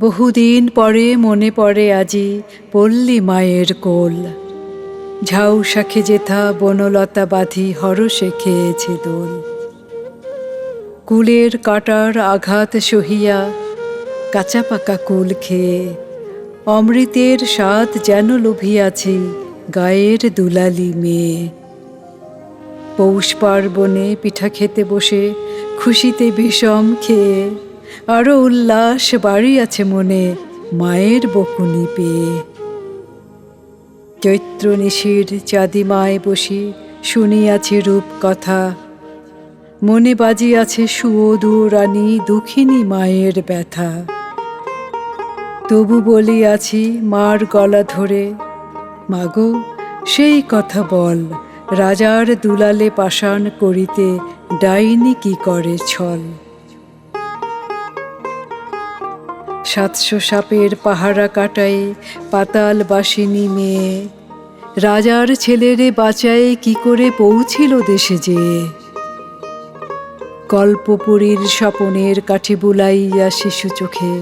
বহুদিন পরে মনে পড়ে আজি পল্লী মায়ের কোল। ঝাউ শাখে যেথা বনলতা বাঁধি হরসে খেয়েছে দোল। কুলের কাটার আঘাত সহিয়া কাঁচা পাকা কুল খেয়ে অমৃতের স্বাদ যেন লোভিয়াছি গায়ের দুলালি মেয়ে। পৌষ পার্বণে পিঠা খেতে বসে খুশিতে বিষম খেয়ে আরও উল্লাস বাড়ি আছে মনে মায়ের বকুনি পেয়ে। চৈত্র নিশির চাঁদিমায় বসি শুনিয়াছি রূপ কথা মনে বাজিয়াছে সুয়দু রানী দুঃখিনী মায়ের ব্যথা। তবু বলিয়াছি, মার গলা ধরে, মাগো, সেই কথা বল, রাজার দুলালে পাষাণ করিতে ডাইনি কি করে ছল? সাতশো সাপের পাহারা কাটায় পাতাল বাসিনী মেয়ে, রাজার ছেলেরে বাঁচায় কি করে পৌঁছিল দেশে যে কল্পপুরীর স্বপনের কাঠি বুলাইয়া শিশু চোখে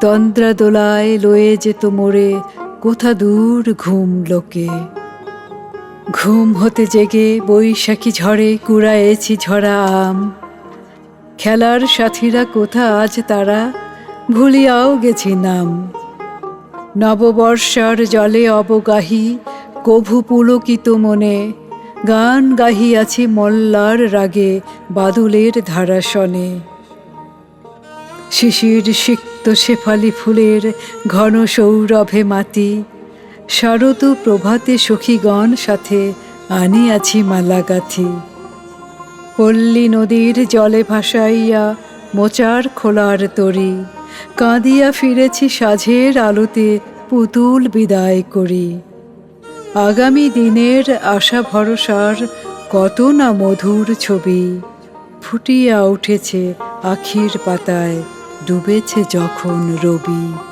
তন্দ্রা দোলায় লয়ে যেত মোরে কোথা দূর ঘুম লোকে। ঘুম হতে জেগে বৈশাখী ঝড়ে কুড়ায়েছি ঝরা আম। খেলার সাথীরা কোথা আজ তারা, ভুলিয়াও গেছি নাম। নববর্ষার জলে অবগাহী, কভু পুলকিত মনে, গান গাহিয়াছি মল্লার রাগে বাদুলের ধারাসনে। শিশির সিক্ত শেফালি ফুলের ঘন সৌরভে মাতি শারদ প্রভাতে সখীগণ সাথে আনিয়াছি মালাগাথি। পল্লী নদীর জলে ভাসাইয়া মোচার খোলার তরি, কাঁদিয়া ফিরেছি সাঝের আলোতে পুতুল বিদায় করি। আগামী দিনের আশা ভরসার কত না মধুর ছবি, ফুটিয়া উঠেছে আখির পাতায় ডুবেছে যখন রবি।